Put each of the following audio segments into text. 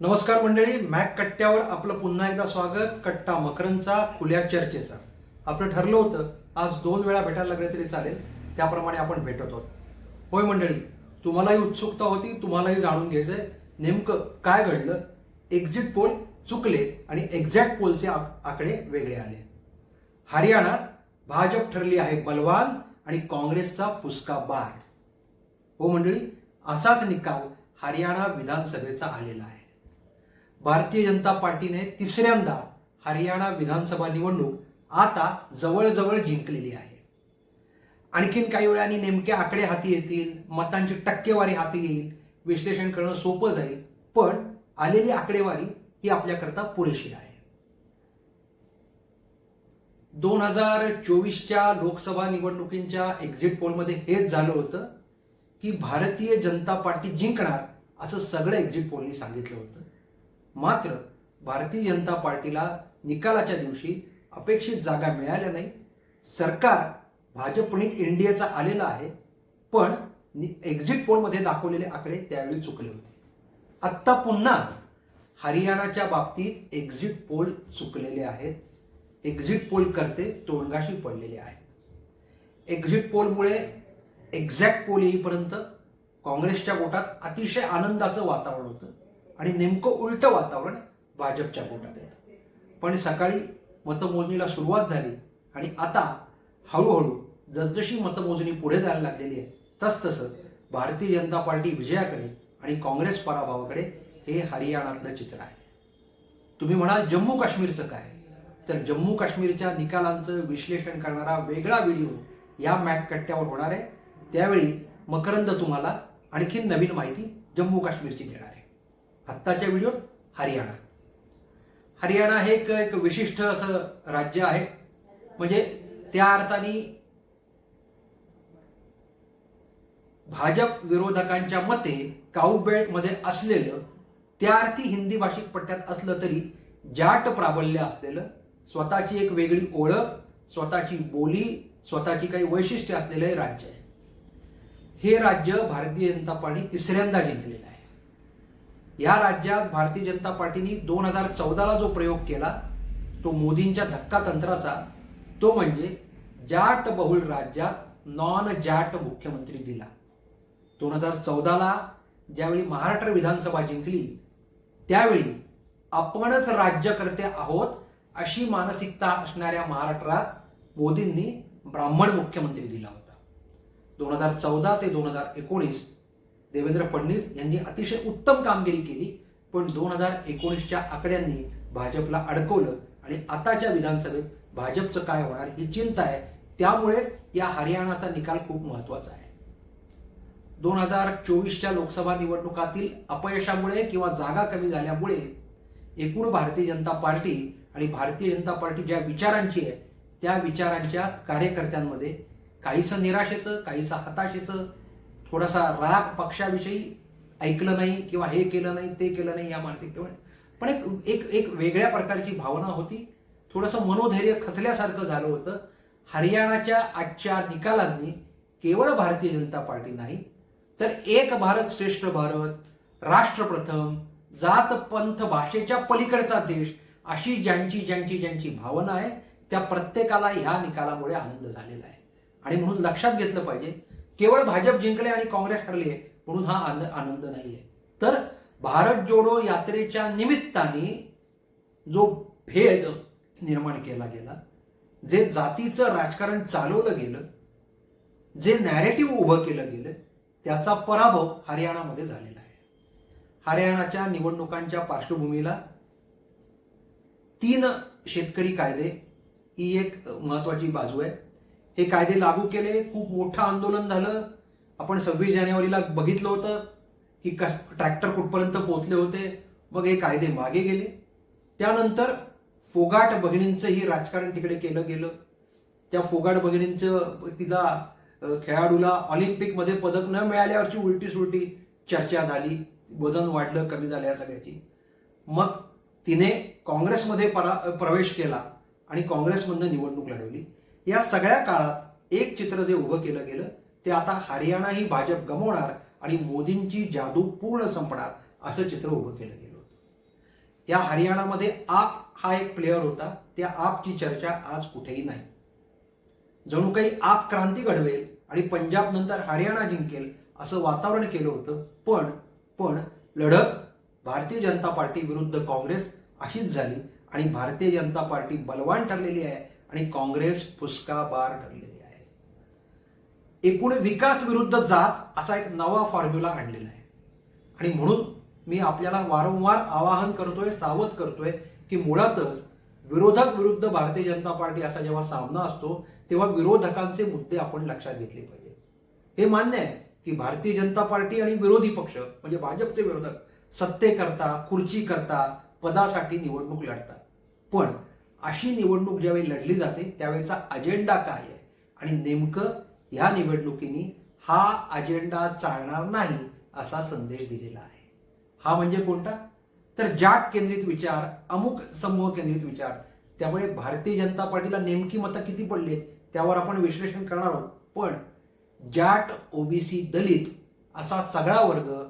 नमस्कार मंडळी मॅक कट्ट्यावर आपलं पुन्हा एकदा स्वागत. कट्टा मकरंचा खुल्या चर्चेचा. आपलं ठरलं होतं आज दोन वेळा भेटायला लागले तरी चालेल. त्याप्रमाणे आपण भेटत आहोत होय मंडळी तुम्हालाही उत्सुकता होती तुम्हालाही जाणून घ्यायचं आहे नेमकं काय घडलं? एक्झिट पोल चुकले आणि एक्झॅक्ट पोलचे आक- आकडे वेगळे आले. हरियाणात भाजप ठरली आहे बलवान आणि काँग्रेसचा फुसका बार. हो मंडळी असाच निकाल हरियाणा विधानसभेचा आलेला आहे. भारतीय जनता पार्टीने तिसऱ्यांदा हरियाणा विधानसभा निवडणूक आता जवळजवळ जिंकलेली आहे. आणखीन काही वेळाने नेमके आकडे हाती येतील मतांची टक्केवारी हाती येईल विश्लेषण करणं सोपं जाईल पण आलेली आकडेवारी ही आपल्याकरता पुरेशी आहे. दोन हजार चोवीसच्या लोकसभा निवडणुकींच्या एक्झिट पोलमध्ये हेच झालं होतं की भारतीय जनता पार्टी जिंकणार असं सगळं एक्झिट पोलनी सांगितलं होतं. मात्र भारतीय जनता पार्टीला निकालाच्या दिवशी अपेक्षित जागा मिळाल्या नाही. सरकार भाजपणित एनडीएचा आलेला आहे पण एक्झिट पोलमध्ये दाखवलेले आकडे त्यावेळी चुकले होते. आत्ता पुन्हा हरियाणाच्या बाबतीत एक्झिट पोल चुकलेले आहेत. एक्झिट पोल करते तोंडगाशी पडलेले आहेत. एक्झिट पोलमुळे एक्झॅक्ट पोल येईपर्यंत काँग्रेसच्या गोटात अतिशय आनंदाचं वातावरण होतं. आणि नेमकं उलटं वातावरण भाजपच्या गोटात आहे पण सकाळी मतमोजणीला सुरुवात झाली आणि आता हळूहळू जसजशी मतमोजणी पुढे जायला लागलेली आहे तसतसं भारतीय जनता पार्टी विजयाकडे आणि काँग्रेस पराभवाकडे हे हरियाणातलं चित्र आहे. तुम्ही म्हणाल जम्मू काश्मीरचं काय? तर जम्मू काश्मीरच्या निकालांचं विश्लेषण करणारा वेगळा व्हिडिओ या मॅक कट्ट्यावर होणार आहे. त्यावेळी मकरंद तुम्हाला आणखीन नवीन माहिती जम्मू काश्मीरची देणार आहे. आत्ताच्या व्हिडिओत हरियाणा. हरियाणा हे एक एक विशिष्ट असं राज्य आहे. म्हणजे त्या अर्थाने भाजप विरोधकांच्या मते काऊ असलेलं त्या अर्थी हिंदी भाषिक पट्ट्यात असलं तरी जाट प्राबल्य असलेलं स्वतःची एक वेगळी ओळख स्वतःची बोली स्वतःची काही वैशिष्ट्य असलेलं हे राज्य आहे. हे राज्य भारतीय जनता पार्टी तिसऱ्यांदा जिंकलेलं आहे. या राज्यात भारतीय जनता पार्टीने दोन हजार चौदाला जो प्रयोग केला तो मोदींच्या धक्का तंत्राचा तो म्हणजे जाट बहुल राज्यात नॉन जाट मुख्यमंत्री दिला. दोन हजार चौदाला ज्यावेळी महाराष्ट्र विधानसभा जिंकली त्यावेळी आपणच राज्यकर्ते आहोत अशी मानसिकता असणाऱ्या महाराष्ट्रात मोदींनी ब्राह्मण मुख्यमंत्री दिला होता. दोन हजार चौदा ते दोन हजार एकोणीस देवेंद्र फडणवीस यांनी अतिशय उत्तम कामगिरी केली पण दोन हजार एकोणीसच्या आकड्यांनी भाजपला अडकवलं आणि आताच्या विधानसभेत भाजपचं काय होणार ही चिंता आहे. त्यामुळेच या हरियाणाचा निकाल खूप महत्त्वाचा आहे. दोन हजार चोवीसच्या लोकसभा निवडणुकातील अपयशामुळे किंवा जागा कमी झाल्यामुळे एकूण भारतीय जनता पार्टी आणि भारतीय जनता पार्टी ज्या विचारांची आहे त्या विचारांच्या कार्यकर्त्यांमध्ये काहीसं निराशेचं काहीसं हताशेचं थोडासा राग पक्षाविषयी ऐकलं नाही किंवा हे केलं नाही ते केलं नाही या मानसिकतेमुळे. पण एक एक एक वेगळ्या प्रकारची भावना होती. थोडंसं मनोधैर्य खचल्यासारखं झालं होतं. हरियाणाच्या आजच्या निकालांनी केवळ भारतीय जनता पार्टी नाही तर एक भारत श्रेष्ठ भारत राष्ट्रप्रथम जात पंथ भाषेच्या पलीकडचा देश अशी ज्यांची ज्यांची ज्यांची भावना आहे त्या प्रत्येकाला ह्या निकालामुळे आनंद झालेला आहे. आणि म्हणून लक्षात घेतलं पाहिजे केवळ भाजप जिंकले आणि काँग्रेस हरले म्हणून हा आन- आनंद नाही आहे तर भारत जोडो यात्रेच्या निमित्ताने जो भेद निर्माण केला गेला जे जातीचं राजकारण चालवलं गेलं जे नॅरेटिव्ह उभं केलं गेलं त्याचा पराभव हरियाणामध्ये झालेला आहे. हरियाणाच्या निवडणुकांच्या पार्श्वभूमीला तीन शेतकरी कायदे ही एक महत्वाची बाजू आहे. हे कायदे लागू केले खूप मोठं आंदोलन झालं. आपण सव्वीस जानेवारीला बघितलं होतं की क ट्रॅक्टर कुठपर्यंत पोहोचले होते. मग हे कायदे मागे गेले. त्यानंतर फोगाट बहिणींचंही राजकारण तिकडे केलं गेलं. त्या फोगाट बहिणींचं तिला खेळाडूला ऑलिम्पिकमध्ये पदक न मिळाल्यावरची उलटी सुलटी चर्चा झाली. वजन वाढलं कमी झालं या सगळ्याची. मग तिने काँग्रेसमध्ये परा प्रवेश केला आणि काँग्रेसमधनं निवडणूक लढवली. या सगळ्या काळात एक चित्र जे उभं केलं गेलं ते आता हरियाणा ही भाजप गमवणार आणि मोदींची जादू पूर्ण संपणार असं चित्र उभं केलं गेलं होतं. या हरियाणामध्ये आप हा एक प्लेअर होता. त्या आपची चर्चा आज कुठेही नाही. जणू काही आप क्रांती घडवेल आणि पंजाब नंतर हरियाणा जिंकेल असं वातावरण केलं होतं. पण पण लढत भारतीय जनता पार्टी विरुद्ध काँग्रेस अशीच झाली आणि भारतीय जनता पार्टी बलवान ठरलेली आहे आणि काँग्रेस फुसका बार ठरलेली आहे. एकूण विकास विरुद्ध जात असा एक नवा फॉर्म्युला आणलेला आहे. आणि म्हणून मी आपल्याला वारंवार आवाहन करतोय सावध करतोय की मुळातच विरोधक विरुद्ध भारतीय जनता पार्टी असा जेव्हा सामना असतो तेव्हा विरोधकांचे मुद्दे आपण लक्षात घेतले पाहिजे हे मान्य आहे की भारतीय जनता पार्टी आणि विरोधी पक्ष म्हणजे भाजपचे विरोधक सत्तेकरता खुर्ची करता पदासाठी निवडणूक लढतात. पण अशी निवडणूक ज्यावेळी लढली जाते त्यावेळेचा अजेंडा काय आहे? आणि नेमकं ह्या निवडणुकीने हा अजेंडा चालणार नाही असा संदेश दिलेला आहे. हा म्हणजे कोणता? तर जाट केंद्रित विचार अमुक समूह केंद्रित विचार. त्यामुळे भारतीय जनता पार्टीला नेमकी मतं किती पडली त्यावर आपण विश्लेषण करणार आहोत. पण जाट ओबीसी दलित असा सगळा वर्ग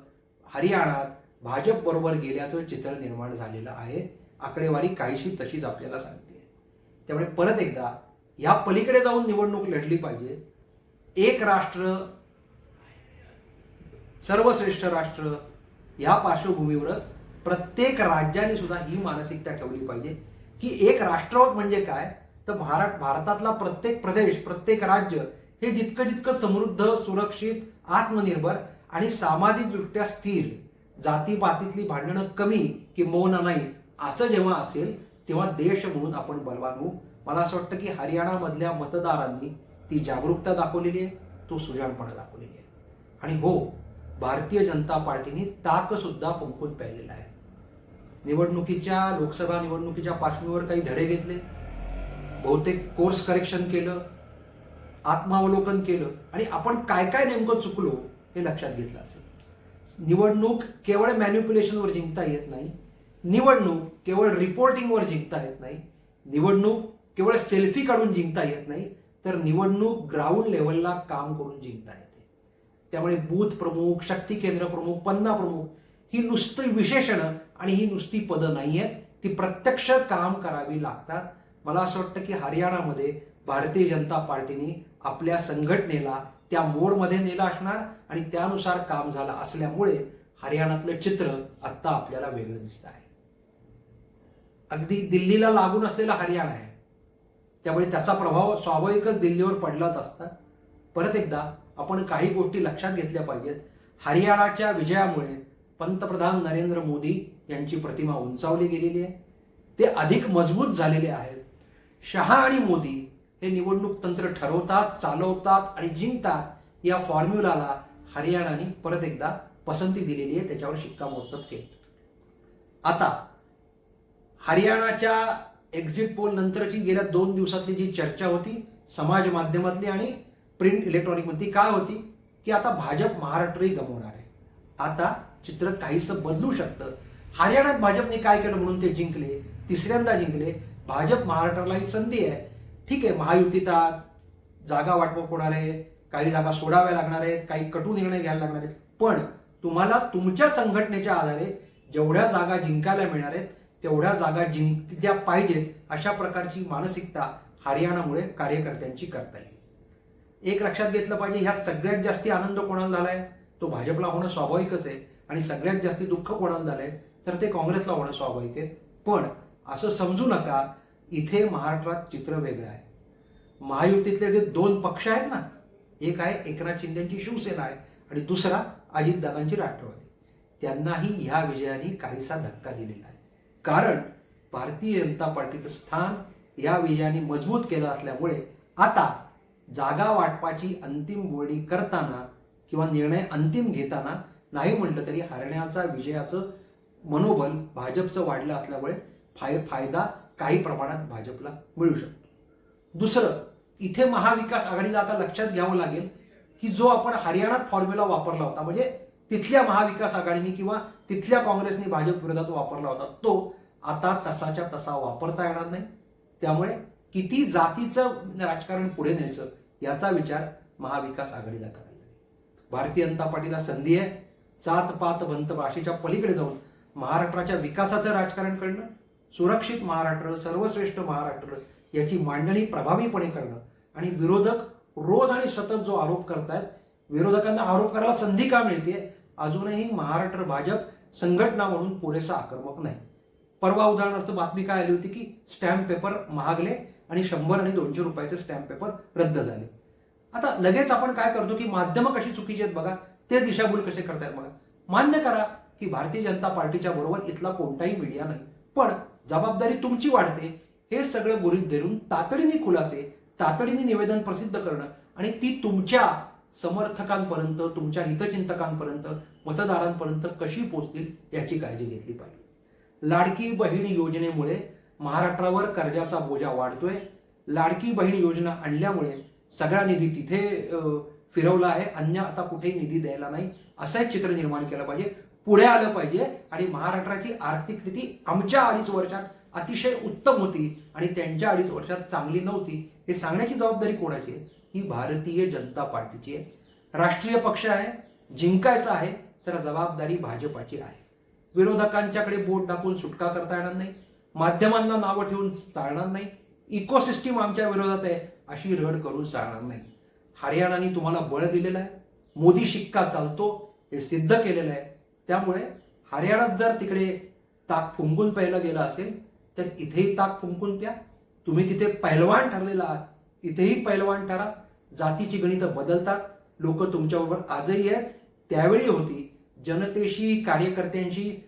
हरियाणात भाजप बरोबर गेल्याचं चित्र निर्माण झालेलं आहे. आकडेवारी काहीशी तशीच आपल्याला सांगते. त्यामुळे परत एकदा या पलीकडे जाऊन निवडणूक लढली पाहिजे. एक राष्ट्र सर्वश्रेष्ठ राष्ट्र या पार्श्वभूमीवरच प्रत्येक राज्याने सुद्धा ही मानसिकता ठेवली पाहिजे. की एक राष्ट्र म्हणजे काय? तर भारत भारतातला प्रत्येक प्रदेश प्रत्येक राज्य हे जितकं जितकं समृद्ध सुरक्षित आत्मनिर्भर आणि सामाजिकदृष्ट्या स्थिर जातीपातीतली भांडणं कमी की मौन नाही असं जेव्हा असेल तेव्हा देश म्हणून आपण बलवान. होऊ मला असं वाटतं की हरियाणामधल्या मतदारांनी ती जागरूकता दाखवलेली आहे तो सुजाणपणा दाखवलेली आहे. आणि हो भारतीय जनता पार्टीने ताकसुद्धा फुंकून प्यायलेला आहे. निवडणुकीच्या लोकसभा निवडणुकीच्या पार्श्वभूमीवर काही धडे घेतले बहुतेक कोर्स करेक्शन केलं आत्मावलोकन केलं आणि आपण काय काय नेमकं चुकलो हे लक्षात घेतलं असेल. निवडणूक केवळ मॅन्युप्युलेशनवर जिंकता येत नाही निवडणूक केवळ रिपोर्टिंगवर जिंकता येत नाही निवडणूक केवळ सेल्फी काढून जिंकता येत नाही तर निवडणूक ग्राउंड लेवलला काम करून जिंकता येते. त्यामुळे बूथ प्रमुख शक्ती केंद्र प्रमुख पन्ना प्रमुख ही नुसती विशेषणं आणि ही नुसती पदं नाही आहेत. ती प्रत्यक्ष काम करावी लागतात. मला असं वाटतं की हरियाणामध्ये भारतीय जनता पार्टीने आपल्या संघटनेला त्या मोडमध्ये नेलं असणार आणि त्यानुसार काम झालं असल्यामुळे हरियाणातलं चित्र आत्ता आपल्याला वेगळं दिसत आहे. अगदी दिल्लीला लागून असलेला हरियाणा आहे. त्यामुळे त्याचा प्रभाव स्वाभाविकच दिल्लीवर पडलाच असता. परत एकदा आपण काही गोष्टी लक्षात घेतल्या पाहिजेत. हरियाणाच्या विजयामुळे पंतप्रधान नरेंद्र मोदी यांची प्रतिमा उंचावली गेलेली आहे. ते अधिक मजबूत झालेले आहेत. शहा आणि मोदी हे निवडणूक तंत्र ठरवतात चालवतात आणि जिंकतात या फॉर्म्युलाला हरियाणाने परत एकदा पसंती दिलेली आहे. त्याच्यावर शिक्कामोर्तब केलं. आता हरियाणाच्या एक्झिट पोल नंतरची गेल्या दोन दिवसातली जी चर्चा होती समाज माध्यमातली आणि प्रिंट इलेक्ट्रॉनिकमधली काय होती? की आता भाजप महाराष्ट्रही गमवणार आहे. आता चित्र काहीसं बदलू शकतं. हरियाणात भाजपने काय केलं म्हणून ते जिंकले? तिसऱ्यांदा जिंकले. भाजप महाराष्ट्राला ही संधी आहे. ठीक आहे महायुतीतात जागा वाटप होणार आहे काही जागा सोडाव्या लागणार आहेत काही कटू निर्णय घ्यायला लागणार आहेत. पण तुम्हाला तुमच्या संघटनेच्या आधारे जेवढ्या जागा जिंकायला मिळणार आहेत तेवढ्या जागा जिंकल्या पाहिजेत अशा प्रकारची मानसिकता हरियाणामुळे कार्यकर्त्यांची करता येईल. एक लक्षात घेतलं पाहिजे ह्यात सगळ्यात जास्ती आनंद कोणाला झालाय? तो भाजपला होणं स्वाभाविकच आहे आणि सगळ्यात जास्ती दुःख कोणाला झालंय? तर ते काँग्रेसला होणं स्वाभाविक आहे. पण असं समजू नका इथे महाराष्ट्रात चित्र वेगळं आहे. महायुतीतले जे दोन पक्ष आहेत ना एक आहे एकनाथ शिंदेची शिवसेना आहे आणि दुसरा अजितदादांची राष्ट्रवादी. त्यांनाही ह्या विजयाने काहीसा धक्का दिलेला आहे. कारण भारतीय जनता पार्टीचं स्थान या विजयाने मजबूत केलं असल्यामुळे आता जागा वाटपाची अंतिम बोलणी करताना किंवा निर्णय अंतिम घेताना नाही म्हटलं तरी हरण्याचा विजयाचं मनोबल भाजपचं वाढलं असल्यामुळे फाय फायदा काही प्रमाणात भाजपला मिळू शकतो. दुसरं इथे महाविकास आघाडीला आता लक्षात घ्यावं लागेल की जो आपण हरियाणात फॉर्म्युला वापरला होता म्हणजे तिथल्या महाविकास आघाडीने किंवा तिथल्या काँग्रेसने भाजप विरोधात वापरला होता तो आता तसाच्या तसा वापरता येणार नाही. त्यामुळे किती जातीचं राजकारण पुढे न्यायचं याचा विचार महाविकास आघाडीला करायला लागेल. भारतीय जनता पार्टीला संधी आहे. जात पात भंत भाषेच्या पलीकडे जाऊन महाराष्ट्राच्या विकासाचं राजकारण करणं सुरक्षित महाराष्ट्र सर्वश्रेष्ठ महाराष्ट्र याची मांडणी प्रभावीपणे करणं आणि विरोधक रोज आणि सतत जो आरोप करतायत विरोधकांना आरोप करायला संधी का मिळते अजूनही महाराष्ट्र भाजप संघटना म्हणून पुरेसा आक्रमक नाही. परवा उदाहरणार्थ बातमी काय आली होती की स्टॅम्प पेपर महागले आणि शंभर आणि दोनशे रुपयाचे स्टॅम्प पेपर रद्द झाले. आता लगेच आपण काय करतो की माध्यमं कशी चुकीची आहेत बघा ते दिशाभूल कसे करतायत बघा. मान्य करा की भारतीय जनता पार्टीच्या बरोबर इथला कोणताही मीडिया नाही पण जबाबदारी तुमची वाढते हे सगळं गुरीत धरून तातडीने खुलासे तातडीने निवेदन प्रसिद्ध करणं आणि ती तुमच्या समर्थकांपर्यंत तुमच्या हितचिंतकांपर्यंत मतदारांपर्यंत कशी पोचतील याची काळजी घेतली पाहिजे. लाडकी बहीण योजनेमुळे महाराष्ट्रावर कर्जाचा बोजा वाढतोय. लाडकी बहीण योजना आणल्यामुळे सगळा निधी तिथे फिरवला आहे. अन्य आता कुठेही निधी द्यायला नाही. असं एक चित्र निर्माण केलं पाहिजे. पुढे आलं पाहिजे आणि महाराष्ट्राची आर्थिक स्थिती आमच्या अडीच वर्षात अतिशय उत्तम होती आणि त्यांच्या अडीच वर्षात चांगली नव्हती. हे सांगण्याची जबाबदारी कोणाची आहे? ही भारतीय जनता पार्टीची आहे. राष्ट्रीय पक्ष आहे. जिंकायचा आहे तर जबाबदारी भाजपाची आहे. विरोधकांच्याकडे बोट टाकून सुटका करता येणार नाही. माध्यमांना नावं ठेवून चालणार नाही. इकोसिस्टीम आमच्या विरोधात आहे अशी रड करून चालणार नाही. हरियाणाने तुम्हाला बळ दिलेलं आहे. मोदी शिक्का चालतो हे सिद्ध केलेलं आहे. त्यामुळे हरियाणात जर तिकडे ताक फुंकून प्यायला गेलं असेल तर इथेही ताक फुंकून प्या. तुम्ही तिथे पहिलवान ठरलेला आहात. इथेही पैलवान ठरा. जातीची गणितं बदलतात. लोक तुमच्याबरोबर आजही आहेत. त्यावेळी होती. जनतेशी कार्यकर्त्यांशी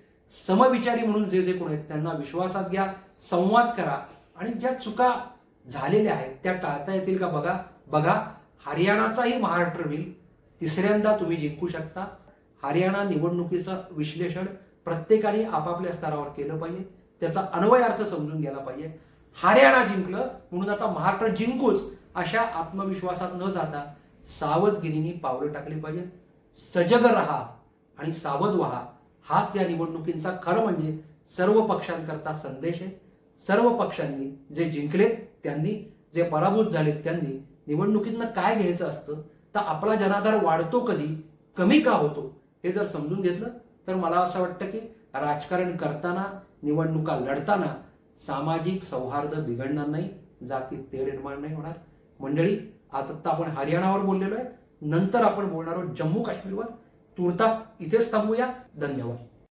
समविचारी म्हणून जे जे कोण आहेत त्यांना विश्वासात घ्या संवाद करा. आणि ज्या चुका झालेल्या आहेत त्या टाळता येतील का बघा? बघा हरियाणाचाही महाराष्ट्र होईल. तिसऱ्यांदा तुम्ही जिंकू शकता. हरियाणा निवडणुकीचं विश्लेषण प्रत्येकाने आपापल्या स्तरावर केलं पाहिजे. त्याचा अन्वयार्थ समजून घ्यायला पाहिजे. हरियाणा जिंकलं म्हणून आता महाराष्ट्र जिंकूच अशा आत्मविश्वासात न जाता सावधगिरीने पावलं टाकली पाहिजेत. सजग रहा आणि सावध व्हा. हाच या निवडणुकींचा खरं म्हणजे सर्व पक्षांकरता संदेश आहे. सर्व पक्षांनी जे जिंकलेत त्यांनी जे पराभूत झालेत त्यांनी निवडणुकीतनं काय घ्यायचं असतं तर आपला जनाधार वाढतो कधी कमी का होतो हे जर समजून घेतलं तर मला असं वाटतं की राजकारण करताना निवडणुका लढताना सामाजिक सौहार्द बिघडणार नाही जाती तेढ निर्माण नाही होणार. मंडळी आज आत्ता आपण हरियाणावर बोललेलो आहे. नंतर आपण बोलणार आहोत जम्मू काश्मीरवर तुर्तास इथेच थांबूया. धन्यवाद.